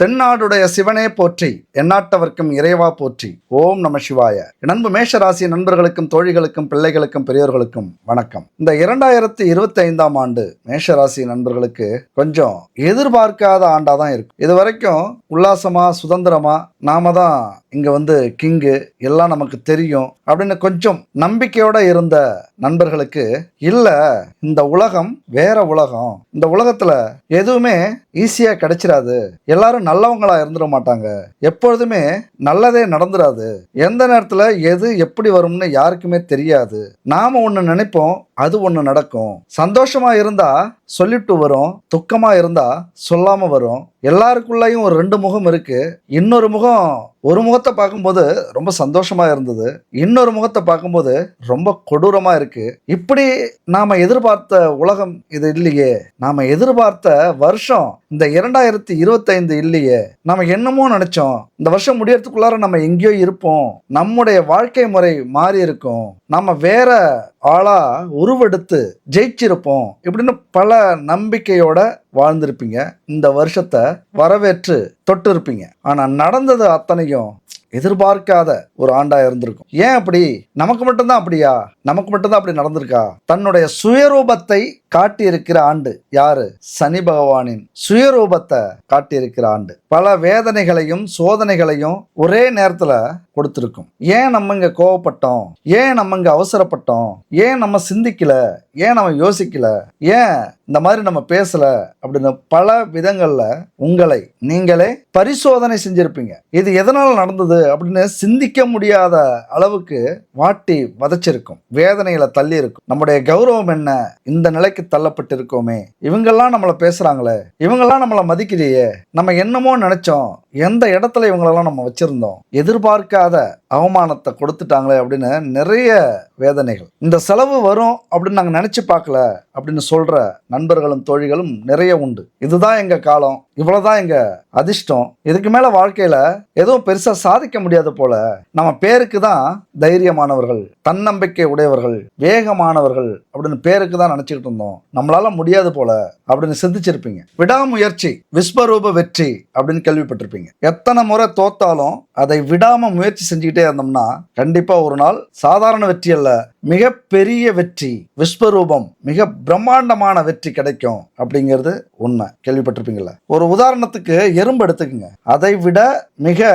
தென்னாடுடைய சிவனே போற்றி எந்நாட்டவர்க்கும் இறைவா போற்றி. ஓம் நம சிவாய. நண்பு மேஷராசி நண்பர்களுக்கும் தோழிகளுக்கும் பிள்ளைகளுக்கும் பெரியோர்களுக்கும் வணக்கம். இந்த இரண்டாயிரத்தி இருபத்தி ஐந்தாம் ஆண்டு மேஷராசி நண்பர்களுக்கு கொஞ்சம் எதிர்பார்க்காத ஆண்டா தான் இருக்கும் இது வரைக்கும் உல்லாசமா சுதந்திரமா நாம தான் இங்க வந்து கிங்கு எல்லாம் நமக்கு தெரியும் அப்படின்னு கொஞ்சம் நம்பிக்கையோட இருந்த நண்பர்களுக்கு இல்ல இந்த உலகம் வேற உலகம். இந்த உலகத்துல எதுவுமே ஈஸியா கிடைச்சிடாது எல்லாரும் நல்லவங்களா இருந்துட மாட்டாங்க. எப்பொழுதுமே நல்லதே நடந்துடாது எந்த நேரத்துல எது எப்படி வரும்னு யாருக்குமே தெரியாது. நாம ஒன்று நினைப்போம் அது ஒண்ணு நடக்கும். சந்தோஷமா இருந்தா சொல்லிட்டு வரும் துக்கமா இருந்தா சொல்லாம வரும். எல்லாருக்குள்ளேயும் ஒரு ரெண்டு முகம் இருக்கு. இன்னொரு முகம் ஒரு முகத்தை பார்க்கும்போது ரொம்ப சந்தோஷமா இருந்தது. இன்னொரு முகத்தை பார்க்கும்போது ரொம்ப கொடூரமா இருக்கு. இப்படி நாம எதிர்பார்த்த உலகம் இது இல்லையே. நாம எதிர்பார்த்த வருஷம் இந்த இரண்டாயிரத்தி இருபத்தைந்து இல்லையே. நாம என்னமோ நினைச்சோம். இந்த வருஷம் முடியறதுக்குள்ளார நம்ம எங்கேயோ இருப்போம். நம்முடைய வாழ்க்கை முறை மாறி இருக்கும். நம்ம வேற ஆளா உருவெடுத்து ஜெயிச்சிருப்போம் இப்படின்னு பல நம்பிக்கையோட வாழ்ந்திருப்பீங்க. இந்த வருஷத்தை வரவேற்று தொட்டு இருப்பீங்க ஆனா நடந்தது அத்தனையும் எதிர்பார்க்காத ஒரு ஆண்டா இருந்திருக்கும். ஏன் அப்படி? நமக்கு மட்டும்தான் அப்படியா? நமக்கு மட்டும்தான் அப்படி நடந்திருக்கா? தன்னுடைய சுயரூபத்தை காட்டியிருக்கிற ஆண்டு யாரு? சனி பகவானின் சுயரூபத்தை காட்டியிருக்கிற ஆண்டு. பல வேதனைகளையும் சோதனைகளையும் ஒரே நேரத்துல கொடுத்துருக்கும். ஏன் நம்ம இங்க கோவப்பட்டோம்? ஏன் நம்ம இங்க அவசரப்பட்டோம்? ஏன் நம்ம சிந்திக்கல? ஏன் நம்ம யோசிக்கல? ஏன் இந்த மாதிரி நம்ம பேசல? அப்படின்னு பல விதங்கள்ல உங்களை நீங்களே பரிசோதனை செஞ்சிருப்பீங்க. இது எதனால நடந்தது அப்படின்னு சிந்திக்க முடியாத அளவுக்கு வாட்டி வதச்சிருக்கும். வேதனையில தள்ளி இருக்கும் நம்முடைய கௌரவம் என்ன? இந்த நிலைக்கு தள்ளப்பட்டிருக்கோமே. இவங்கெல்லாம் நம்மளை பேசுறாங்களே. இவங்கெல்லாம் நம்மளை மதிக்கலையே நம்ம என்னமோ நினைச்சோம். எந்த இடத்துல இவங்களெல்லாம் நம்ம வச்சுருந்தோம்? எதிர்பார்க்காத அவமானத்தை கொடுத்துட்டாங்களே அப்படின்னு நிறைய வேதனைகள். இந்த செலவு வரும் அப்படின்னு நாங்கள் நினச்சி பார்க்கல அப்படின்னு சொல்கிற நண்பர்களும் தோழிகளும் நிறைய உண்டு. இதுதான் எங்கள் காலம். இவ்வளோதான் எங்கள் அதிர்ஷ்டம். இதுக்கு மேலே வாழ்க்கையில் எதுவும் பெருசாக சாதிக்க முடியாது போல. நம்ம பேருக்கு தான் தைரியமானவர்கள் தன்னம்பிக்கை உடையவர்கள் வேகமானவர்கள் அப்படின்னு பேருக்கு தான் நினச்சிக்கிட்டு இருந்தோம். நம்மளால் முடியாது போல அப்படின்னு சிந்திச்சிருப்பீங்க. விடாமுயற்சி விஸ்வரூப வெற்றி அப்படின்னு கேள்விப்பட்டிருப்பீங்க. எத்தனை முறை தோத்தாலும் அதை விடாம முயற்சி செஞ்சுக்கிட்டே இருந்தோம்னா கண்டிப்பா ஒரு நாள் சாதாரண வெற்றி அல்ல மிகப்பெரிய வெற்றி விஸ்வரூபம் மிக பிரம்மாண்டமான வெற்றி கிடைக்கும் அப்படிங்கிறது உண்மை. கேள்விப்பட்டிருப்பீங்களா ஒரு உதாரணத்துக்கு எறும்பு எடுத்துக்கங்க. அதை விட மிக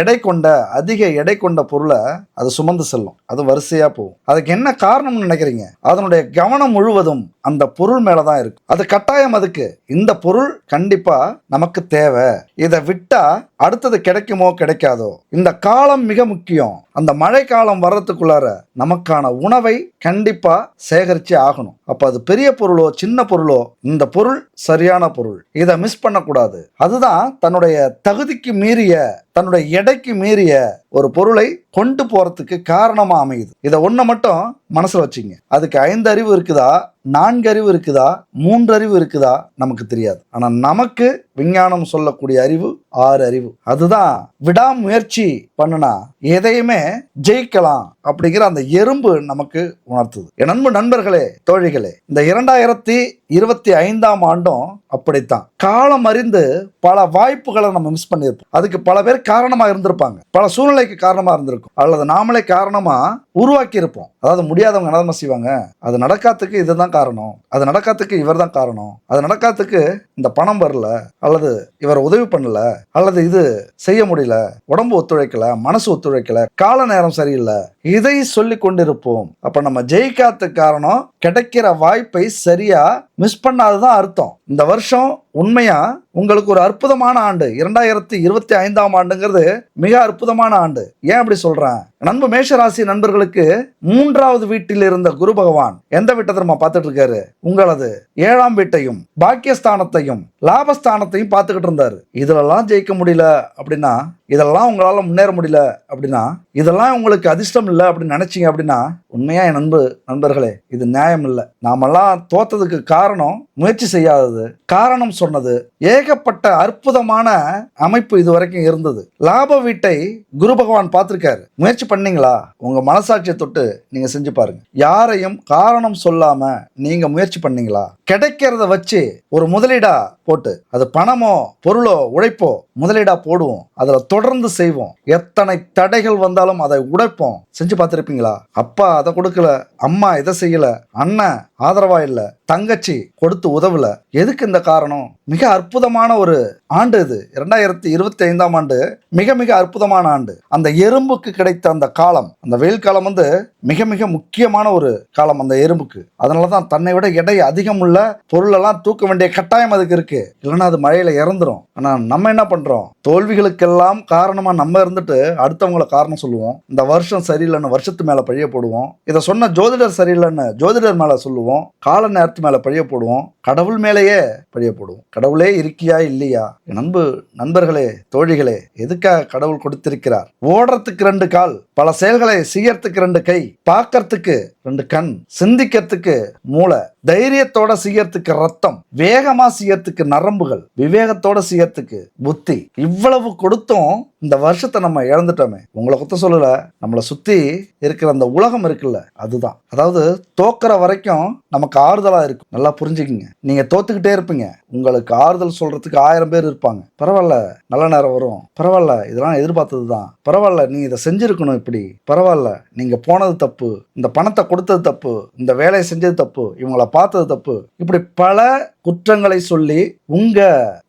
எடை கொண்ட அதிக எடை கொண்ட பொருளை அது சுமந்து செல்லும். அது வரிசையா போகும். அதுக்கு என்ன காரணம்னு நினைக்கிறீங்க? அதனுடைய கவனம் முழுவதும் அந்த பொருள் மேலதான் இருக்கு அது கட்டாயம் அதுக்கு. இந்த பொருள் கண்டிப்பா நமக்கு தேவை. இதை விட்டா அடுத்தது கிடைக்குமோ கிடைக்காதோ இந்த காலம் மிக முக்கியம். அந்த மழை காலம் வர்றதுக்குள்ளார நமக்கான உணவை கண்டிப்பா சேகரிச்சு ஆகணும். அப்ப அது பெரிய பொருளோ சின்ன பொருளோ இந்த பொருள் சரியான பொருள். இதை மிஸ் பண்ணக்கூடாது. அதுதான் தன்னுடைய தகுதிக்கு மீறிய தன்னுடைய எடைக்கு மீறிய ஒரு பொருளை கொண்டு போறதுக்கு காரணமா அமையுது. இதை ஒண்ணு மட்டும் மனசுல வச்சுங்க. அதுக்கு ஐந்து அறிவு இருக்குதா? நான்கு அறிவு இருக்குதா? மூன்று அறிவு இருக்குதா? நமக்கு தெரியாது. ஆனா நமக்கு விஞ்ஞானம் சொல்லக்கூடிய அறிவு ஆறு அறிவு. அதுதான் விடாமுயற்சி பண்ணுனா எதையுமே ஜெயிக்கலாம். அப்படிங்கிற அந்த எறும்பு நமக்கு உணர்த்துது. என் அன்பு நண்பர்களே தோழிகளே இந்த இரண்டாயிரத்தி இருபத்தி ஐந்தாம் ஆண்டும் அப்படித்தான். காலம் அறிந்து பல வாய்ப்புகளை நம்ம மிஸ் பண்ணியிருப்போம். அதுக்கு பல பேர் காரணமாக இருந்திருப்பாங்க. பல சூழ்நிலைக்கு காரணமாக இருந்திருக்கும். அல்லது நாமளே காரணமாக உருவாக்கி இருப்போம் அதாவது முடியாதவங்க என்ன செய்வாங்க? அது நடக்காத்துக்கு இதுதான் காரணம். அது நடக்காத்துக்கு இவர் தான் காரணம். அது நடக்காத்துக்கு இந்த பணம் வரல. அல்லது இவர் உதவி பண்ணல. அல்லது இது செய்ய முடியல. உடம்பு ஒத்துழைக்கல. மனசு ஒத்துழைக்கல. கால நேரம் சரியில்லை. இதை சொல்லி கொண்டிருப்போம் அப்ப நம்ம ஜெயிக்காத காரணம் கிடைக்கிற வாய்ப்பை சரியா மிஸ் பண்ணாததான் அர்த்தம். இந்த வருஷம் உண்மையா? உங்களுக்கு ஒரு அற்புதமான ஆண்டு. இரண்டாயிரத்தி இருபத்தி ஐந்தாம் ஆண்டுங்கிறது மிக அற்புதமான ஆண்டு. ஏன் அப்படி சொல்றேன்? நண்பு மேஷராசி நண்பர்களுக்கு மூன்றாவது வீட்டில் இருந்த குரு பகவான் எந்த வீட்டை திரும்ப பார்த்துட்டு இருக்காரு? உங்களது. ஏழாம் வீட்டையும் பாக்கியஸ்தானத்தையும் லாபஸ்தானத்தையும் பார்த்துக்கிட்டு இருந்தாரு. இதுலலாம் ஜெயிக்க முடியல அப்படின்னா இதெல்லாம் உங்களால முன்னேற முடியல அப்படின்னா இதெல்லாம் உங்களுக்கு அதிர்ஷ்டம் இல்லை அப்படின்னு நினைச்சீங்க அப்படின்னா உண்மையா என் நண்பு நண்பர்களே இது நியாயம் இல்லை. நாமெல்லாம் தோத்ததுக்கு காரணம் காரணம் முயற்சி செய்யாதது. காரணம் சொன்னது. ஏகப்பட்ட அற்புதமான அமைப்பு இது வரைக்கும் இருந்தது. லாப வீட்டை குரு பகவான் பார்த்துருக்காரு. முயற்சி பண்ணீங்களா? உங்க மனசாட்சியை தொட்டு நீங்க செஞ்சு பாருங்க. யாரையும் காரணம் சொல்லாம நீங்க முயற்சி பண்ணீங்களா? கிடைக்கிறத வச்சு ஒரு முதலீடா போட்டு அது பணமோ பொருளோ உழைப்போ முதலீடா போடுவோம். அதுல தொடர்ந்து செய்வோம். எத்தனை தடைகள் வந்தாலும் அதை உடைப்போம். செஞ்சு பார்த்துருப்பீங்களா? அப்பா அதை கொடுக்கல அம்மா இதை செய்யல அண்ணன் ஆதரவா இல்லை தங்கச்சி கொடுத்து உதவல. எதுக்கு இந்த காரணம்? மிக அற்புதமான ஒரு ஆண்டு இது. இரண்டாயிரத்தி இருபத்தி ஐந்தாம் ஆண்டு மிக மிக அற்புதமான ஆண்டு. அந்த எறும்புக்கு கிடைத்த அந்த காலம் அந்த வெயில் காலம் வந்து மிக மிக முக்கியமான ஒரு காலம் அந்த எறும்புக்கு. அதனால தான் தன்னை விட எடை அதிகம் உள்ள பொருளெல்லாம் தூக்க வேண்டிய கட்டாயம் அதுக்கு இருக்கு. இல்லைன்னா அது மழையில இறந்துரும். ஆனால் நம்ம என்ன பண்றோம்? தோல்விகளுக்கெல்லாம் காரணமா நம்ம இருந்துட்டு அடுத்தவங்களை காரணம் சொல்லுவோம். இந்த வருஷம் சரியில்லைன்னு வருஷத்து மேல பழிய போடுவோம். இதை சொன்ன ஜோதிடர் சரியில்லைன்னு ஜோதிடர் மேல சொல்லுவோம். கால நேரத்து மேல பழிய போடுவோம். கடவுள் மேலேயே பழிய போடுவோம். கடவுளே இருக்கியா இல்லையா? நண்பு நண்பர்களே தோழிகளே எதுக்காக கடவுள் கொடுத்திருக்கிறார்? ஓடுறதுக்கு ரெண்டு கால் பல செயல்களை செய்யறதுக்கு ரெண்டு கை பார்க்கறதுக்கு ரெண்டு கண் சிந்திக்கிறதுக்கு மூளை. தைரியத்தோட செய்யறதுக்கு ரத்தம் வேகமா செய்யறதுக்கு நரம்புகள் விவேகத்தோட செய்யறதுக்கு புத்தி. இவ்வளவு கொடுத்தும் இந்த வருஷத்தை நம்ம இழந்துட்டோமே. உங்களை குத்த சொல்லல நம்மளை சுத்தி இருக்கிற அந்த உலகம் இருக்குல்ல அதுதான். அதாவது தோக்கிற வரைக்கும் நமக்கு ஆறுதலா இருக்கும். நல்லா புரிஞ்சுக்கிங்க. நீங்க தோத்துக்கிட்டே இருப்பீங்க. உங்களுக்கு ஆறுதல் சொல்றதுக்கு ஆயிரம் பேர் இருப்பாங்க. பரவாயில்ல நல்ல நேரம் வரும். பரவாயில்ல இதெல்லாம் எதிர்பார்த்தது தான் பரவாயில்ல நீ இதை செஞ்சிருக்கணும் இப்படி. பரவாயில்ல நீங்க போனது தப்பு. இந்த பணத்தை கொடுத்தது தப்பு. இந்த வேலையை செஞ்சது தப்பு. இவங்களை பார்த்தது தப்பு. இப்படி பல குற்றங்களை சொல்லி உங்க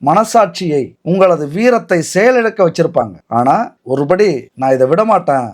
மனசாட்சியை உங்களது வீரத்தை செயலிழக்க வச்சிருப்பாங்க. ஆனா ஒருபடி நான் இதை விட மாட்டேன்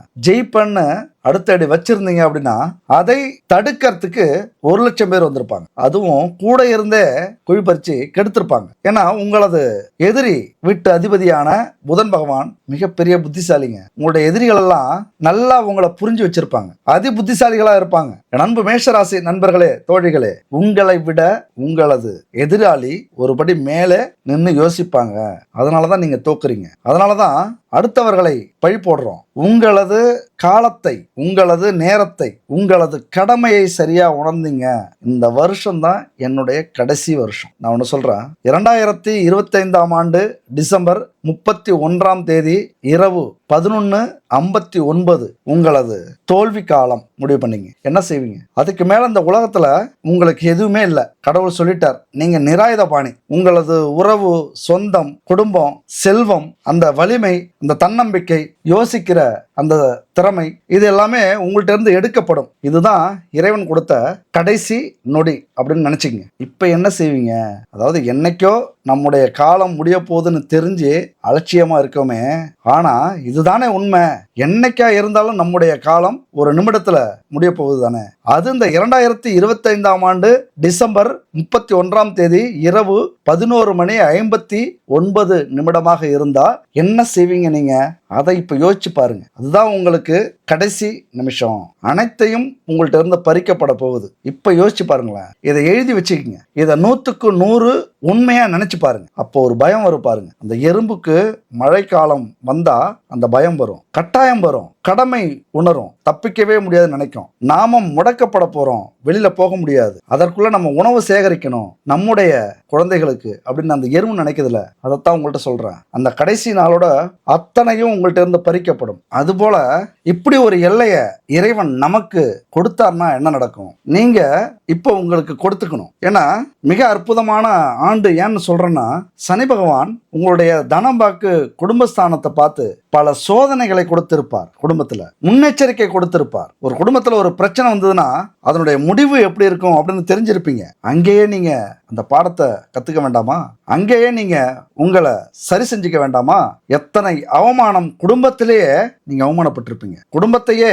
அடுத்த அடுத்தடி வச்சிருந்தீங்க அப்படின்னா அதை தடுக்கிறதுக்கு ஒரு லட்சம் பேர் வந்திருப்பாங்க. அதுவும் கூட இருந்தே குழி பறிச்சு கெடுத்திருப்பாங்க. ஏன்னா உங்களது எதிரி வீட்டு அதிபதியான புதன் பகவான் மிகப்பெரிய புத்திசாலிங்க. உங்களுடைய எதிரிகள் எல்லாம் நல்லா உங்களை புரிஞ்சு வச்சிருப்பாங்க. அதி புத்திசாலிகளா இருப்பாங்க நண்பு மேஷராசி நண்பர்களே தோழிகளே உங்களை விட உங்களது எதிராளி ஒருபடி மேலே நின்று யோசிப்பாங்க. அதனாலதான் நீங்க தோக்குறீங்க. அதனாலதான் அடுத்தவர்களை பழி போடுறோம். உங்களது காலத்தை உங்களது நேரத்தை உங்களது கடமையை சரியா உணர்ந்தீங்க. இந்த வருஷம் தான் என்னுடைய கடைசி வருஷம். நான் ஒன்று சொல்றேன். இரண்டாயிரத்தி இருபத்தைந்தாம் ஆண்டு டிசம்பர் முப்பத்தி ஒன்றாம் தேதி இரவு பதினொன்று ஐம்பத்தி ஒன்பது உங்களது தோல்வி காலம் முடிவு பண்ணீங்க. என்ன செய்வீங்க? அதுக்கு மேல இந்த உலகத்துல உங்களுக்கு எதுவுமே இல்லை. கடவுள் சொல்லிட்டார் நீங்க நிராயுத பாணி உங்களது உறவு சொந்தம் குடும்பம் செல்வம் அந்த வலிமை அந்த தன்னம்பிக்கை யோசிக்கிற அந்த திறமை இது எல்லாமே உங்கள்ட்ட இருந்து எடுக்கப்படும். இதுதான் இறைவன் கொடுத்த கடைசி நொடி அப்படின்னு நினைச்சிங்க இப்ப என்ன செய்வீங்க? அதாவது என்னைக்கோ நம்முடைய காலம் முடிய போகுதுன்னு தெரிஞ்சு அலட்சியமா இருக்கோமே ஆனா இதுதானே உண்மை. என்னைக்கா இருந்தாலும் நம்முடைய காலம் ஒரு நிமிடத்துல முடிய போகுது தானே அது இந்த இரண்டாயிரத்தி இருபத்தைந்தாம் ஆண்டு டிசம்பர் முப்பத்தி ஒன்றாம் தேதி இரவு பதினோரு மணி ஐம்பத்தி ஒன்பது நிமிடமாக இருந்தா என்ன செய்வீங்க நீங்க? அதை இப்ப யோசிச்சு பாருங்க. அதுதான் உங்களுக்கு கடைசி நிமிஷம் அனைத்தையும் உங்கள்கிட்ட இருந்து பறிக்கப்பட போகுது. இப்ப யோசிச்சு பாருங்களேன். இதை எழுதி வச்சுக்கோங்க. இதை நூத்துக்கு நூறு உண்மையா நினைச்சு பாருங்க. அப்போ ஒரு பயம் வரும் பாருங்க. அந்த எறும்புக்கு மழைக்காலம் வந்தா அந்த பயம் வரும். கட்டாயம் வரும். கடமை உணரும். தப்பிக்கவே முடியாதுன்னு நினைக்கும். நாம முடக்கப்பட போறோம். வெளியில போக முடியாது. அதற்குள்ள நம்ம உணவு சேகரிக்கணும். நம்முடைய குழந்தைகளுக்கு அப்படின்னு அந்த எருவு நினைக்கிறதுல அதைத்தான் உங்கள்கிட்ட சொல்றேன். அந்த கடைசி நாளோட அத்தனையும் உங்கள்கிட்ட இருந்து பறிக்கப்படும். அதுபோல இப்படி ஒரு எல்லைய இறைவன் நமக்கு கொடுத்தார்னா என்ன நடக்கும்? நீங்க இப்போ உங்களுக்கு கொடுத்துக்கணும். ஏன்னா மிக அற்புதமான ஆண்டு ஏன்னு சொல்றேன்னா சனி பகவான் உங்களுடைய தனம்பாக்கு குடும்பஸ்தானத்தை பார்த்து பல சோதனைகளை கொடுத்திருப்பார். குடும்பத்துல முன்னெச்சரிக்கை கொடுத்திருப்பார். ஒரு குடும்பத்துல ஒரு பிரச்சனை வந்ததுன்னா அதனுடைய முடிவு எப்படி இருக்கும் அப்படின்னு தெரிஞ்சிருப்பீங்க. அங்கேயே நீங்க அந்த பாடத்தை கத்துக்க வேண்டாமா? அங்கேயே நீங்க உங்களை சரி செஞ்சுக்க வேண்டாமா? எத்தனை அவமானம் குடும்பத்திலேயே நீங்க அவமானப்பட்டிருப்பீங்க. குடும்பத்தையே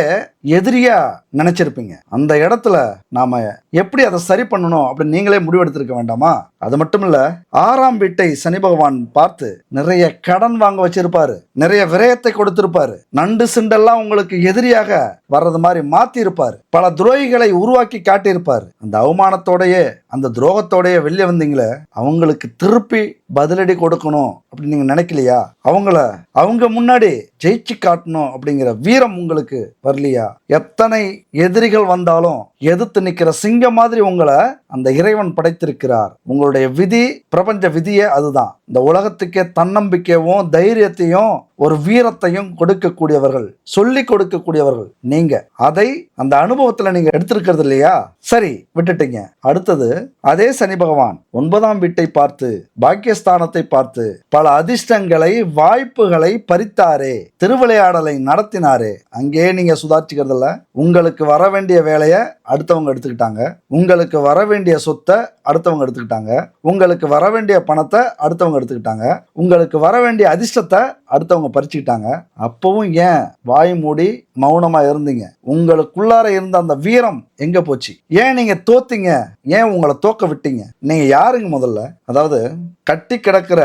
எதிரியா நினைச்சிருப்பீங்க. அந்த இடத்துல நாம எப்படி அதை சரி பண்ணணும் அப்படின்னு நீங்களே முடிவெடுத்திருக்க வேண்டாமா? அது மட்டும் இல்ல ஆறாம் வீட்டை சனி பகவான் பார்த்து நிறைய கடன் வாங்க வச்சிருப்பாரு. நிறைய விரயத்தை கொடுத்திருப்பாரு. நண்டு சிண்டெல்லாம் உங்களுக்கு எதிரியாக வர்றது மாதிரி மாத்தி இருப்பாரு பல துரோகிகளை உருவாக்கி காட்டியிருப்பாரு. அந்த அவமானத்தோடையே அந்த துரோகத்தோடையே வெளியே வந்தீங்களே அவங்களுக்கு திருப்பி பதிலடி கொடுக்கணும் அப்படின்னு நீங்க நினைக்கலையா? அவங்கள அவங்க முன்னாடி ஜெயிச்சு காட்டணும் அப்படிங்கிற வீரம் உங்களுக்கு வரலையா? எத்தனை எதிரிகள் வந்தாலும் எதிர்த்து நிக்கிற சிங்கம் மாதிரி உங்களை அந்த இறைவன் படைத்திருக்கிறார். உங்களுடைய விதி பிரபஞ்ச விதியே அதுதான். இந்த உலகத்துக்கே தன்னம்பிக்கையும் தைரியத்தையும் ஒரு வீரத்தையும் கொடுக்கக்கூடியவர்கள் சொல்லி கொடுக்கக்கூடியவர்கள் நீங்க. அதை அந்த அனுபவத்துல நீங்க எடுத்திருக்கிறது இல்லையா? சரி விட்டுட்டீங்க. அடுத்தது அதே சனி பகவான் ஒன்பதாம் வீட்டை பார்த்து பாக்கியஸ்தானத்தை பார்த்து பல அதிர்ஷ்டங்களை வாய்ப்புகளை பறித்தாரே திருவிளையாடலை நடத்தினாரே. அங்கே நீங்க சுதாரிச்சுக்கிறதுல உங்களுக்கு வர வேண்டிய வேலையை அடுத்தவங்க எடுத்துக்கிட்டாங்க. உங்களுக்கு வர வேண்டிய சொத்தை அடுத்தவங்க எடுத்துக்கிட்டாங்க. உங்களுக்கு வர வேண்டிய பணத்தை அடுத்தவங்க எடுத்துக்கிட்டாங்க. உங்களுக்கு வர வேண்டிய அதிர்ஷ்டத்தை அடுத்தவங்க பறிச்சுக்கிட்டாங்க. அப்பவும் ஏன் வாய் மூடி மௌனமா இருந்தீங்க? உங்களுக்குள்ளார இருந்த அந்த வீரம் எங்க போச்சு? ஏன் நீங்க தோத்தீங்க? ஏன் உங்களை தோக்க விட்டீங்க? நீங்க யாருங்க முதல்ல? அதாவது கட் கட்டி கிடக்கிற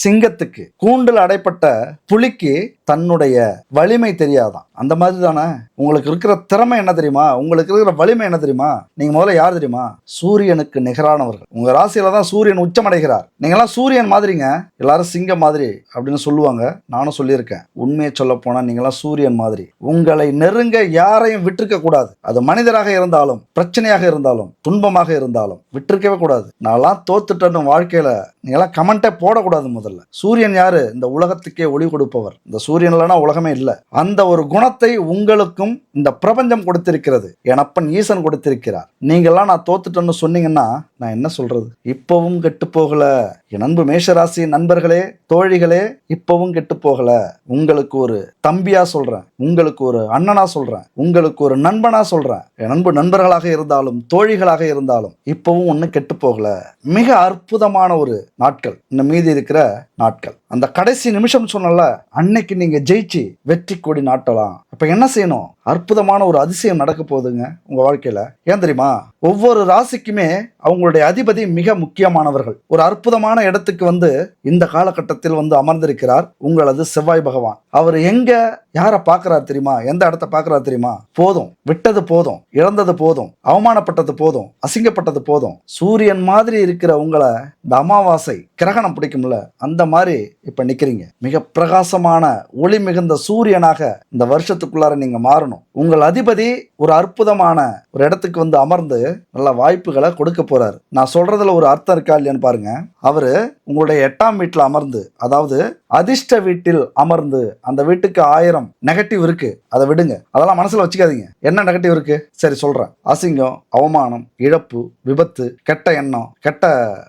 சிங்கத்துக்கு கூண்டில் அடைப்பட்ட புலிக்கு தன்னுடைய வலிமை தெரியாதான். அந்த மாதிரி தானே உங்களுக்கு இருக்கிற திறமை என்ன தெரியுமா? உங்களுக்கு இருக்கிற வலிமை என்ன தெரியுமா? நீங்க முதல்ல யார் தெரியுமா? சூரியனுக்கு நிகரானவர்கள். உங்க ராசியில தான் சூரியன் உச்சமடைகிறார். நீங்களாம் சூரியன் மாதிரிங்க. எல்லாரும் சிங்கம் மாதிரி அப்படின்னு சொல்லுவாங்க. நானும் சொல்லியிருக்கேன். உண்மையை சொல்ல போனா நீங்களாம் சூரியன் மாதிரி. உங்களை நெருங்க யாரையும் விட்டுருக்க கூடாது. அது மனிதராக இருந்தாலும் பிரச்சனையாக இருந்தாலும் துன்பமாக இருந்தாலும் விட்டுருக்கவே கூடாது. நான்லாம் தோத்துட்டேன்னு வாழ்க்கையில நீங்களாம் கமெண்ட்டே போடக்கூடாது முதல்ல. சூரியன் யாரு? இந்த உலகத்துக்கே ஒளி கொடுப்பவர். இந்த சூரியன் இல்லைன்னா உலகமே இல்லை. அந்த ஒரு குணத்தை உங்களுக்கும் இந்த பிரபஞ்சம் கொடுத்திருக்கிறது. எனப்பன் ஈசன் கொடுத்திருக்கிறார். நீங்கள்லாம் நான் தோத்துட்டேன்னு சொன்னீங்கன்னா நான் என்ன சொல்றது? இப்பவும் கெட்டு போகல. என் அன்பு மேஷராசி நண்பர்களே தோழிகளே இப்பவும் கெட்டு போகல. உங்களுக்கு ஒரு தம்பியா சொல்றேன். உங்களுக்கு ஒரு அண்ணனா சொல்றேன். உங்களுக்கு ஒரு நண்பனா சொல்றேன். என் அன்பு நண்பர்களாக இருந்தாலும் தோழிகளாக இருந்தாலும் இப்பவும் ஒன்றும் கெட்டு போகல. மிக அற்புதமான ஒரு நாட்கள். இந்த மீதி இருக்கிற நாட்கள். அந்த கடைசி நிமிஷம் சொன்னல அன்னைக்கு நீங்க ஜெயிச்சு வெற்றி கொடி நாட்டலாம். அப்போ என்ன செய்யணும்? அற்புதமான ஒரு அதிசயம் நடக்க போகுதுங்க உங்கள் வாழ்க்கையில். ஏன் தெரியுமா? ஒவ்வொரு ராசிக்குமே அவங்களுடைய அதிபதி மிக முக்கியமானவர்கள். ஒரு அற்புதமான இடத்துக்கு வந்து இந்த காலகட்டத்தில் வந்து அமர்ந்திருக்கிறார் உங்களது செவ்வாய் பகவான். அவர் எங்க யாரை பார்க்குறாரு தெரியுமா? எந்த இடத்த பார்க்குறாரு தெரியுமா? போதும். விட்டது போதும். இழந்தது போதும். அவமானப்பட்டது போதும். அசிங்கப்பட்டது போதும். சூரியன் மாதிரி இருக்கிற உங்களை இந்த அமாவாசை கிரகணம் பிடிக்கும்ல அந்த மாதிரி இப்போ நிற்கிறீங்க மிக பிரகாசமான ஒளி மிகுந்த சூரியனாக இந்த வருஷத்துக்குள்ளார நீங்க மாறணும். உங்கள் அதிபதி ஒரு அற்புதமான ஒரு இடத்துக்கு வந்து அமர்ந்து நல்ல வாய்ப்புகளை கொடுக்க போறாரு. நான் சொல்றதுல ஒரு அர்த்தம் இருக்கா இல்லையான்னு பாருங்க. அவரு உங்களுடைய எட்டாம் வீட்டில் அமர்ந்து அதாவது அதிர்ஷ்ட வீட்டில் அமர்ந்து அந்த வீட்டுக்கு ஆயிரம் நெகட்டிவ் இருக்கு. அதை விடுங்க. அதெல்லாம் மனசுல வச்சுக்காதீங்க. என்ன நெகட்டிவ் இருக்கு? சரி சொல்றேன். அசிங்கம் அவமானம் இழப்பு விபத்து கெட்ட எண்ணம் கெட்ட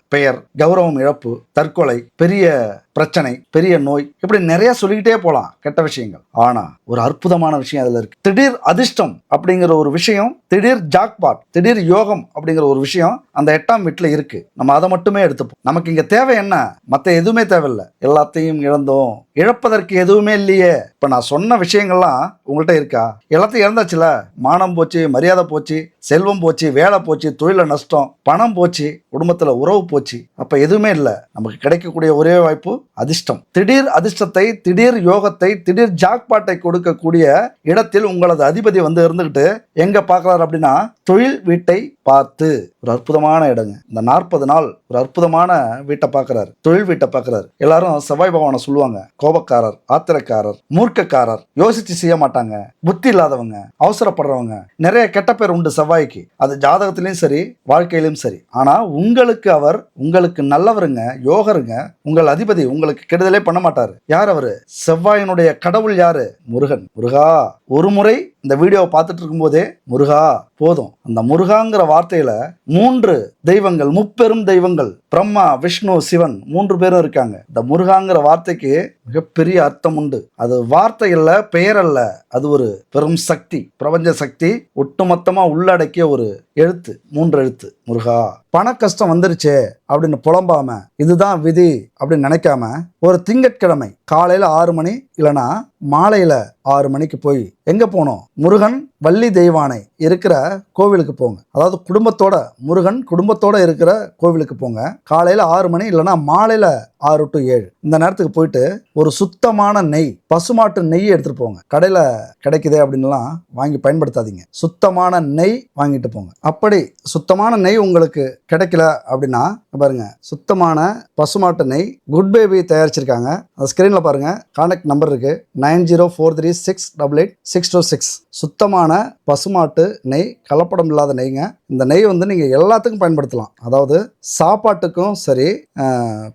பெயர் கௌரவம் இழப்பு தற்கொலை பெரிய பிரச்சனை பெரிய நோய் இப்படி நிறைய சொல்லிக்கிட்டே போலாம் கெட்ட விஷயங்கள். ஆனா ஒரு அற்புதமான விஷயம் அதுல இருக்கு. திடீர் அதிர்ஷ்டம் அப்படிங்கிற ஒரு விஷயம் திடீர் ஜாக்பாட் திடீர் யோகம் அப்படிங்கிற ஒரு விஷயம் அந்த எட்டாம் வீட்டுல இருக்கு. நம்ம அதை மட்டுமே எடுத்துப்போம். நமக்கு இங்க தேவை என்ன? மத்த எதுவுமே தேவையில்லை. எல்லாத்தையும் இழந்தோம். இழப்பதற்கு எதுவுமே இல்லையே. இப்ப நான் சொன்ன விஷயங்கள்லாம் உங்கள்கிட்ட இருக்கா? எல்லாத்தையும் இழந்தாச்சுல. மானம் போச்சு மரியாதை போச்சு செல்வம் போச்சு வேலை போச்சு தொழில நஷ்டம் பணம் போச்சு குடும்பத்துல உறவு போச்சு. அப்ப எதுவுமே இல்லை. நமக்கு கிடைக்கக்கூடிய ஒரே வாய்ப்பு அதிர்ஷ்டம். திடீர் அதிர்ஷ்டத்தை திடீர் யோகத்தை திடீர் ஜாக்பாட்டை கொடுக்கக்கூடிய இடத்தில் உங்களது அதிபதி வந்து இருந்துகிட்டு எங்க பார்க்குறாரு அப்படின்னா தொழில் வீட்டை பார்த்து. ஒரு அற்புதமான இடங்க. இந்த நாற்பது நாள் ஒரு அற்புதமான வீட்டை பார்க்குறாரு தொழில் வீட்டை பார்க்குறாரு எல்லாரும் செவ்வாய் பகவானை சொல்லுவாங்க. கோபக்காரர் ஆத்திரக்காரர் மூர்க்கக்காரர் யோசிச்சு செய்ய மாட்டாங்க. புத்தி இல்லாதவங்க அவசரப்படுறவங்க. நிறைய கெட்ட பேர் உண்டு செவ்வாய்க்கு. அது ஜாதகத்திலையும் சரி வாழ்க்கையிலும் சரி. ஆனா உங்களுக்கு அவர் உங்களுக்கு நல்லவருங்க யோகருங்க உங்கள் அதிபதி உங்களுக்கு கெடுதலே பண்ண மாட்டாரு. யார் அவரு? செவ்வாயினுடைய கடவுள் யாரு? முருகன். முருகா ஒரு முறை இந்த வீடியோவை பார்த்துட்டு இருக்கும்போதே முருகா போதும். அந்த முருகாங்கிற வார்த்தையில மூன்று தெய்வங்கள் முப்பெரும் தெய்வங்கள் பிரம்மா விஷ்ணு சிவன் மூன்று பேரும் இருக்காங்க. இந்த முருகாங்கிற வார்த்தைக்கு மிகப்பெரிய அர்த்தம் உண்டு. அது வார்த்தை இல்ல பெயர் அல்ல. அது ஒரு பெரும் சக்தி பிரபஞ்ச சக்தி ஒட்டுமொத்தமா உள்ளடக்கிய ஒரு எழுத்து மூன்று எழுத்து. முருகா பண கஷ்டம் வந்துருச்சே அப்படின்னு புலம்பாம இதுதான் விதி அப்படின்னு நினைக்காம ஒரு திங்கட்கிழமை காலையில ஆறு மணி இல்லைன்னா மாலையில ஆறு மணிக்கு போய் எங்க போனோம்? முருகன் வள்ளி தெய்வானை இருக்கிற கோவிலுக்கு போங்க. அதாவது குடும்பத்தோட முருகன் குடும்பத்தோட இருக்கிற கோவிலுக்கு போங்க. காலையில ஆறு மணி இல்லைன்னா மாலையில ஆறு டு ஏழு. இந்த நேரத்துக்கு போயிட்டு ஒரு சுத்தமான நெய் பசுமாட்டு நெய் எடுத்துட்டு போங்க. கடையில கிடைக்குதே அப்படின்லாம் வாங்கி பயன்படுத்தாதீங்க. சுத்தமான நெய் வாங்கிட்டு போங்க. அப்படி சுத்தமான நெய் நெய் உங்களுக்கு கிடைக்கல அப்படின்னா பாருங்க சுத்தமான பசுமாட்டு நெய் குட் பேபி தயாரிச்சிருக்காங்க. அந்த ஸ்க்ரீனில் பாருங்க கான்டாக்ட் நம்பர் இருக்கு. Nine zero four three six double eight six two six. சுத்தமான பசுமாட்டு நெய் கலப்படம் இல்லாத நெய்ங்க. இந்த நெய் வந்து நீங்கள் எல்லாத்துக்கும் பயன்படுத்தலாம். அதாவது சாப்பாட்டுக்கும் சரி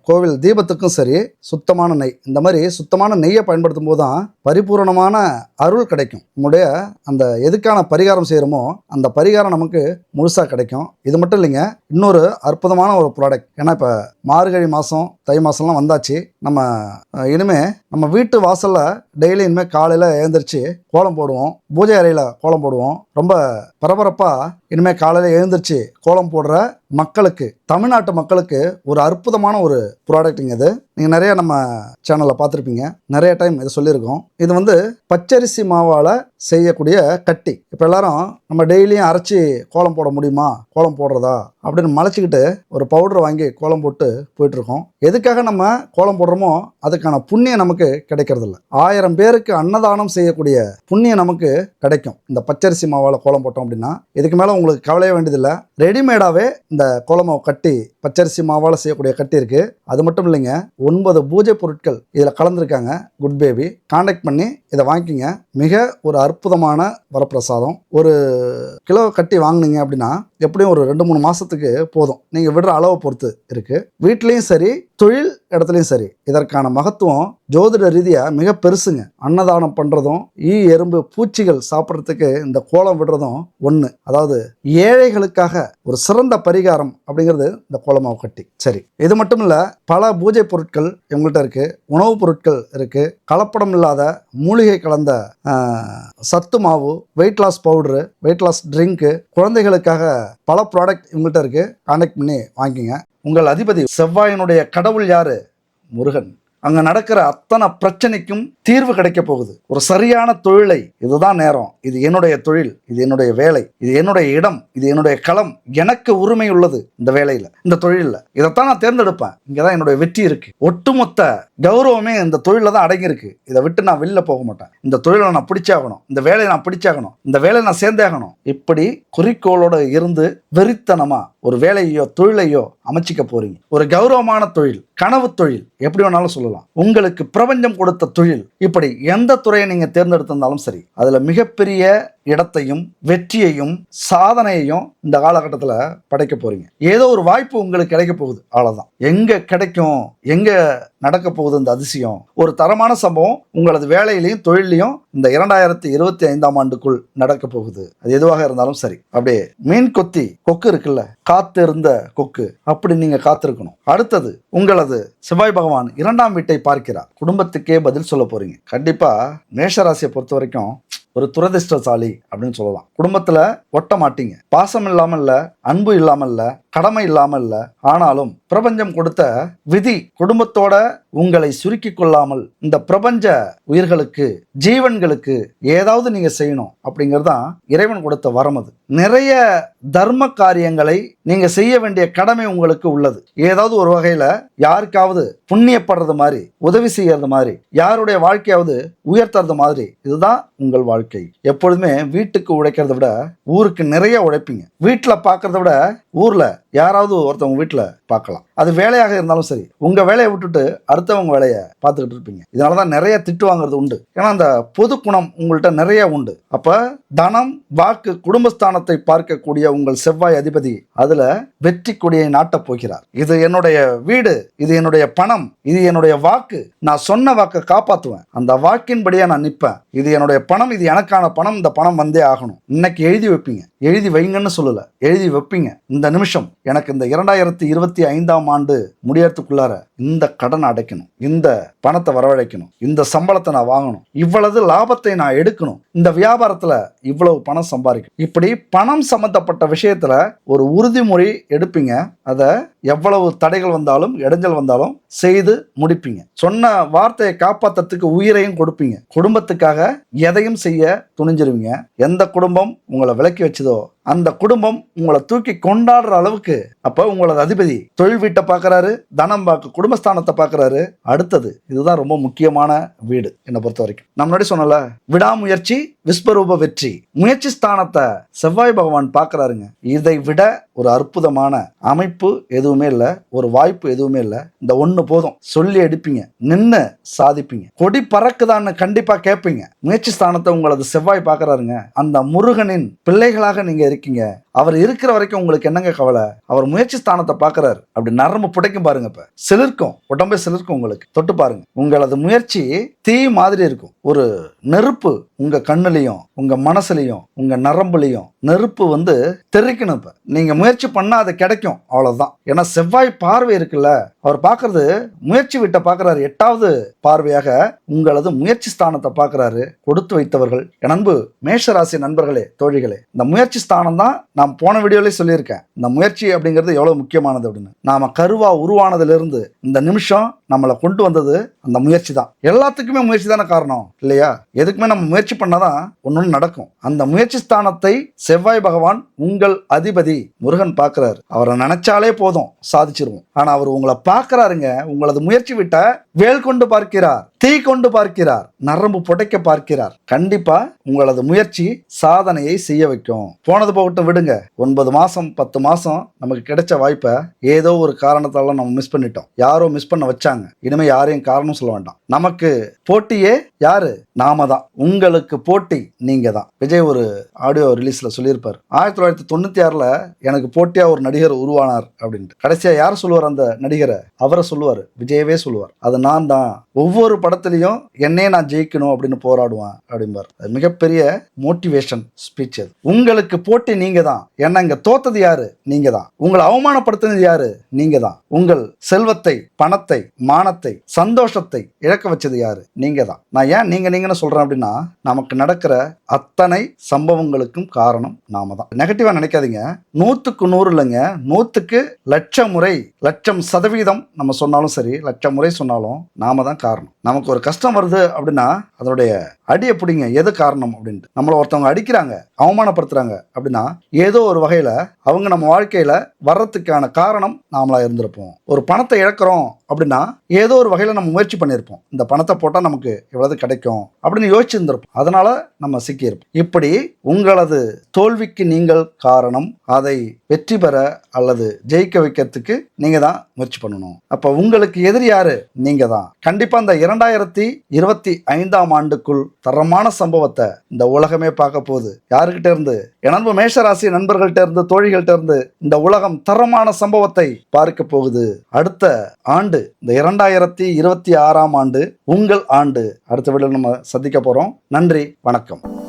கோவில் தீபத்துக்கும் சரி சுத்தமான நெய். இந்த மாதிரி சுத்தமான நெய்யை பயன்படுத்தும் போது தான் பரிபூரணமான அருள் கிடைக்கும். நம்முடைய அந்த எதுக்கான பரிகாரம் செய்கிறோமோ அந்த பரிகாரம் நமக்கு முழுசாக கிடைக்கும். இது மட்டும் இல்லைங்க இன்னொரு அற்புதமான ஒரு ப்ராடக்ட் ஏன்னா இப்போ மார்கழி மாதம் தை மாதம்லாம் வந்தாச்சு. நம்ம இனிமே நம்ம வீட்டு வாசலில் டெய்லி இனிமேல் காலையில் எழுந்திரிச்சு கோலம் போடுவோம். பூஜை அறையில் கோலம் போடுவோம். ரொம்ப பரபரப்பாக இனிமேல் காலையில் எழுந்திரிச்சு கோலம் போடுற மக்களுக்கு தமிழ்நாட்டு மக்களுக்கு ஒரு அற்புதமான ஒரு ப்ராடக்ட்டுங்க இது. நீங்கள் நிறைய நம்ம சேனலில் பார்த்துருப்பீங்க. நிறைய டைம் இதை சொல்லியிருக்கோம். இது வந்து பச்சரிசி மாவால் செய்யக்கூடிய கட்டி. இப்போ எல்லாரும் நம்ம டெய்லியும் அரைச்சி கோலம் போட முடியுமா? கோலம் போடுறதா? அப்படின்னு மலைச்சிக்கிட்டு ஒரு பவுடர் வாங்கி கோலம் போட்டு போயிட்டுருக்கோம். எதுக்காக நம்ம கோலம் போடுறோமோ அதுக்கான புண்ணியம் நமக்கு கிடைக்கிறதில்ல. ஆயிரம் பேருக்கு அன்னதானம் செய்யக்கூடிய புண்ணியம் நமக்கு கிடைக்கும். இந்த பச்சரிசி மாவால் கோலம் போட்டோம் அப்படின்னா இதுக்கு மேலே உங்களுக்கு கவலைய வேண்டியதில்லை. ரெடிமேடாகவே இந்த கோலம் கட்டி பச்சரிசி மாவால் செய்யக்கூடிய கட்டி இருக்குது அது மட்டும் இல்லைங்க ஒன்பது பூஜை பொருட்கள் இதில் கலந்துருக்காங்க. குட் பேபி காண்டாக்ட் பண்ணி இதை வாங்கிக்கிங்க. மிக ஒரு அற்புதமான வரப்பிரசாதம். ஒரு கிலோ கட்டி வாங்கினீங்க அப்படின்னா எப்படியும் ஒரு ரெண்டு மூணு மாசத்துக்கு போதும். நீங்கள் விடுற அளவை பொறுத்து இருக்கு. வீட்லேயும் சரி தொழில் இடத்துலையும் சரி இதற்கான மகத்துவம் ஜோதிட ரீதியாக மிக பெருசுங்க. அன்னதானம் பண்ணுறதும் ஈ எறும்பு பூச்சிகள் சாப்பிட்றதுக்கு இந்த கோலம் விடுறதும் ஒன்று அதாவது ஏழைகளுக்காக ஒரு சிறந்த பரிகாரம் அப்படிங்கிறது இந்த கோலமாவு கட்டி. சரி இது மட்டும் இல்லை பல பூஜை பொருட்கள் இவங்கள்ட்ட இருக்கு உணவுப் பொருட்கள் இருக்குது கலப்படம் இல்லாத மூலிகை கலந்த சத்து மாவு weight loss powder weight loss drink குழந்தைகளுக்காக பல ப்ராடக்ட் இவங்கள்ட்ட இருக்கு. கான்டாக்ட் பண்ணி வாங்கிங்க. உங்கள் அதிபதி செவ்வாயினுடைய கடவுள் யாரு? முருகன். அங்க நடக்கிற அத்தனை பிரச்சனைக்கும் தீர்வு கிடைக்க போகுது. ஒரு சரியான தொழிலை இதுதான் நேரம். இது என்னுடைய தொழில் இது என்னுடைய வேலை இது என்னுடைய இடம் இது என்னுடைய களம் எனக்கு உரிமை உள்ளது இந்த வேலையில. இந்த தொழிலில். இதைத்தான் நான் தேர்ந்தெடுப்பேன். இங்கதான் என்னுடைய வெற்றி இருக்கு. ஒட்டுமொத்த கௌரவமே இந்த தொழில தான் அடங்கியிருக்கு. இதை விட்டு நான் வெளில போக மாட்டேன். இந்த தொழிலை நான் பிடிச்சாகணும். இந்த வேலையை நான் பிடிச்சாகணும். இந்த வேலையை நான் சேர்ந்தாகணும் இப்படி குறிக்கோளோட இருந்து வெறித்தனமா ஒரு வேலையோ தொழிலையோ அமைச்சிக்க போறீங்க. ஒரு கௌரவமான தொழில் கனவு தொழில் எப்படி வேணாலும் சொல்லலாம். உங்களுக்கு பிரபஞ்சம் கொடுத்த தொழில் இப்படி எந்த துறையை நீங்க தேர்ந்தெடுத்திருந்தாலும் சரி அதுல மிகப்பெரிய இடத்தையும் வெற்றியையும் சாதனையையும் இந்த காலகட்டத்தில் படைக்க போறீங்க. ஏதோ ஒரு வாய்ப்பு உங்களுக்கு கிடைக்க போகுது. அவ்வளோதான் எங்க கிடைக்கும் எங்க நடக்க போகுது இந்த அதிசயம்? ஒரு தரமான சம்பவம் உங்களது வேலையிலையும் தொழிலையும் இந்த இரண்டாயிரத்தி இருபத்தி ஐந்தாம் ஆண்டுக்குள் நடக்க போகுது. அது எதுவாக இருந்தாலும் சரி. அப்படியே மீன் கொத்தி கொக்கு இருக்குல்ல? காத்திருந்த கொக்கு. அப்படி நீங்க காத்திருக்கணும். அடுத்தது உங்களது சிவாய் பகவான் இரண்டாம் வீட்டை பார்க்கிறார். குடும்பத்துக்கே பதில் சொல்ல போறீங்க. கண்டிப்பா மேஷராசியை பொறுத்த வரைக்கும் ஒரு துரதிர்ஷ்டசாலி அப்படின்னு சொல்லலாம். குடும்பத்துல ஒட்ட மாட்டீங்க. பாசம் இல்லாமல் இல்ல அன்பு இல்லாமல் இல்லை கடமை இல்லாமல் இல்லை ஆனாலும் பிரபஞ்சம் கொடுத்த விதி குடும்பத்தோட உங்களை சுருக்கி கொள்ளாமல் இந்த பிரபஞ்ச உயிர்களுக்கு ஜீவன்களுக்கு ஏதாவது நீங்க செய்யணும் அப்படிங்கிறது தான் இறைவன் கொடுத்த வரம் அது. நிறைய தர்ம காரியங்களை நீங்க செய்ய வேண்டிய கடமை உங்களுக்கு உள்ளது. ஏதாவது ஒரு வகையில யாருக்காவது புண்ணியப்படுறது மாதிரி உதவி செய்யறது மாதிரி யாருடைய வாழ்க்கையாவது உயர்த்துறது மாதிரி இதுதான் உங்கள் வாழ்க்கை. எப்பொழுதுமே வீட்டுக்கு உழைக்கிறத விட ஊருக்கு நிறைய உழைப்பீங்க. வீட்டில் பார்க்கறத விட ஊர்ல யாராவது ஒருத்தவங்க வீட்டில் பார்க்கலாம் அது வேலையாக இருந்தாலும் சரி உங்கள் வேலையை விட்டுட்டு அடுத்தவங்க வேலையை பார்த்துக்கிட்டு இருப்பீங்க. இதனால தான் நிறைய திட்டு வாங்குறது உண்டு. ஏன்னா அந்த பொது குணம் உங்கள்கிட்ட நிறைய உண்டு. அப்போ தனம் வாக்கு குடும்பஸ்தானத்தை பார்க்கக்கூடிய உங்கள் செவ்வாய் அதிபதி அதில் வெற்றி கொடியை நாட்டப் போகிறார். இது என்னுடைய வீடு இது என்னுடைய பணம் இது என்னுடைய வாக்கு. நான் சொன்ன வாக்கை காப்பாற்றுவேன் அந்த வாக்கின்படியே நான் நிற்பேன். இது என்னுடைய பணம் இது எனக்கான பணம். இந்த பணம் வந்தே ஆகணும். இன்னைக்கு எழுதி வைப்பீங்க. எழுதி வைங்கன்னு சொல்லலை. எழுதி வைப்பீங்க. இந்த நிமிஷம். எனக்கு இந்த இரண்டாயிரத்தி இருபத்தி ஐந்தாம் ஆண்டு முடியறதுக்குள்ளார இந்த கடன் அடைக்கணும் இந்த பணத்தை வரவழைக்கணும் இந்த சம்பளத்தை நான் வாங்கணும் இவ்வளவு லாபத்தை நான் எடுக்கணும் இந்த வியாபாரத்துல இவ்வளவு பணம் சம்பாதிக்கணும். இப்படி பணம் சம்பந்தப்பட்ட விஷயத்துல ஒரு உறுதிமொழி எடுப்பீங்க. அதை எவ்வளவு தடைகள் வந்தாலும் இடைஞ்சல் வந்தாலும் செய்து முடிப்பீங்க. சொன்ன வார்த்தையை காப்பாற்றுறதுக்கு உயிரையும் கொடுப்பீங்க. குடும்பத்துக்காக எதையும் செய்ய துணிஞ்சிருவீங்க. எந்த குடும்பம் உங்களை விலக்கி வச்சதோ அந்த குடும்பம் உங்களை தூக்கி கொண்டாடுற அளவுக்கு இருக்கு. அப்ப உங்களது அதிபதி தொழில் வீட்டை பார்க்கறாரு தனம் பார்க்க குடும்பஸ்தானத்தை பாக்குறாரு அடுத்தது இதுதான் ரொம்ப முக்கியமான வீடு என்னை பொறுத்த வரைக்கும் நம்ம முன்னாடி சொன்னல விடாமுயற்சி விஸ்வரூப வெற்றி. முயற்சி ஸ்தானத்தை செவ்வாய் பகவான் பார்க்கறாருங்க. இதை விட ஒரு அற்புதமான அமைப்பு எதுவுமே இல்லை ஒரு வாய்ப்பு எதுவுமே இல்லை. இந்த ஒன்று போதும். சொல்லி எடுப்பீங்க நின்று சாதிப்பீங்க. கொடி பறக்குதான்னு கண்டிப்பா கேட்பீங்க முயற்சி ஸ்தானத்தை உங்களது செவ்வாய் பார்க்கறாருங்க. அந்த முருகனின் பிள்ளைகளாக நீங்க இருக்கீங்க. அவர் இருக்கிற வரைக்கும் உங்களுக்கு என்னங்க கவலை? அவர் முயற்சி ஸ்தானத்தை பார்க்குறாரு. அப்படி நரம்பு புடைக்கும் பாருங்க இப்போ. சிலிர்க்கும். உடம்பே சிலிர்க்கும் உங்களுக்கு. தொட்டு பாருங்க. உங்களது முயற்சி தீ மாதிரி இருக்கும். ஒரு நெருப்பு உங்கள் கண்ணுலையும் உங்கள் மனசுலையும் உங்கள் நரம்புலையும் நெருப்பு வந்து தெரிக்கணும் இப்போ. நீங்கள் முயற்சி பண்ணால் அது கிடைக்கும். அவ்வளோதான் ஏன்னா செவ்வாய் பார்வை இருக்குல்ல. அவர் பார்க்கறது முயற்சி விட்ட பார்க்கறாரு. எட்டாவது பார்வையாக உங்களது முயற்சி ஸ்தானத்தை பார்க்குறாரு. கொடுத்து வைத்தவர்கள். என் அன்பு மேஷராசி நண்பர்களே தோழிகளே. இந்த முயற்சி ஸ்தானம் தான் நான் போன வீடியோலேயே சொல்லியிருக்கேன். இந்த முயற்சி அப்படிங்கிறது எவ்வளவு முக்கியமானது அப்படின்னு. நாம கருவா உருவானதுலேருந்து இந்த நிமிஷம் நம்மளை கொண்டு வந்தது அந்த முயற்சி தான் எல்லாத்துக்குமே முயற்சி தானே காரணம் இல்லையா? எதுக்குமே நம்ம முயற்சி பண்ணாதான் ஒன்று நடக்கும். அந்த முயற்சி ஸ்தானத்தை செவ்வாய் பகவான் உங்கள் அதிபதி முருகன் பார்க்குறாரு. அவரை நினைச்சாலே போதும் சாதிச்சிருவோம். ஆனா அவர் உங்களை பார்க்கறாருங்க உங்களது முயற்சி விட்ட வேல் கொண்டு பார்க்கிறார் தீ கொண்டு பார்க்கிறார் நரம்பு புடைக்க பார்க்கிறார். கண்டிப்பா உங்களது முயற்சி சாதனையை செய்ய வைக்கும். போனது போகட்டும் விடுங்க. ஒன்பது மாசம் பத்து மாசம் நமக்கு கிடைச்ச வாய்ப்பை ஏதோ ஒரு காரணத்தால நம்ம மிஸ் பண்ணிட்டோம். யாரோ மிஸ் பண்ண வச்சாங்க. இனிமே யாரையும் காரணம் சொல்ல வேண்டாம். நமக்கு போட்டியே யாரு? நாம தான். உங்களுக்கு போட்டி நீங்க தான். விஜய் ஒரு ஆடியோ ரிலீஸ்ல சொல்லியிருப்பார். ஆயிரத்தி தொள்ளாயிரத்தி தொண்ணூத்தி ஆறுல எனக்கு போட்டியா ஒரு நடிகர் உருவானார் அப்படின்ட்டு. கடைசியா யார் சொல்லுவார் அந்த நடிகரை? அவரை சொல்லுவார். விஜயவே சொல்லுவார். அதை நான் தான் ஒவ்வொரு படத்துலையும் என்னையே நான் ஜெயிக்கணும் அப்படின்னு போராடுவேன் அப்படிம்பார். அது மிகப்பெரிய மோட்டிவேஷன் ஸ்பீச் அது. உங்களுக்கு போட்டி நீங்க தான் ஏன்னா இங்க தோத்தது யாரு? நீங்க தான் உங்களை அவமானப்படுத்தினது யாரு? நீங்க தான் உங்கள் செல்வத்தை பணத்தை மானத்தை சந்தோஷத்தை இழக்க வச்சது யாரு? நீங்க தான் நான் ஏன் நீங்க நீங்கன்னு சொல்றேன் அப்படின்னா நமக்கு நடக்கிற அத்தனை சம்பவங்களுக்கும் காரணம் நாம தான் நெகட்டிவா நினைக்காதீங்க. நூத்துக்கு நூறு இல்லைங்க. நூத்துக்கு லட்சம் முறை லட்சம் சதவீதம் நம்ம சொன்னாலும் சரி லட்சம் முறை சொன்னாலும் நாம தான் காரணம். நமக்கு ஒரு கஷ்டம் வருது அப்படின்னா அதனுடைய அடியை பிடிங்க எது காரணம் அப்படின்ட்டு. நம்மளை ஒருத்தவங்க அடிக்கிறாங்க அவமானப்படுத்துறாங்க அப்படின்னா ஏதோ ஒரு வகையில் அவங்க நம்ம வாழ்க்கையில் வர்றதுக்கான காரணம் நாமளாக இருந்திருப்போம். ஒரு பணத்தை இழக்கிறோம் அப்படின்னா ஏதோ ஒரு வகையில் நம்ம முயற்சி பண்ணியிருப்போம். இந்த பணத்தை போட்டால் நமக்கு எவ்வளவு கிடைக்கும் அப்படின்னு யோசிச்சிருந்திருப்போம். அதனால நம்ம சிக்கியிருப்போம். இப்படி உங்களது தோல்விக்கு நீங்கள் காரணம் அதை வெற்றி பெற அல்லது ஜெயிக்க வைக்கிறதுக்கு நீங்கள் தான் முயற்சி பண்ணணும். அப்போ உங்களுக்கு எதிரி யாரு? நீங்கள் தான். கண்டிப்பாக அந்த இரண்டாயிரத்தி இருபத்தி ஐந்தாம் ஆண்டுக்குள் தரமான சம்பவத்தை இந்த உலகமே பார்க்க போகுது. யாருக்கிட்ட இருந்து? என் அன்பு மேஷராசி நண்பர்கள்ட்ட இருந்து தோழிகள்ட்ட இருந்து இந்த உலகம் தரமான சம்பவத்தை பார்க்க போகுது. அடுத்த ஆண்டு இந்த இரண்டாயிரத்தி இருபத்தி ஆறாம் ஆண்டு உங்கள் ஆண்டு. அடுத்த வீடியோ நம்ம சந்திக்க போறோம். நன்றி வணக்கம்.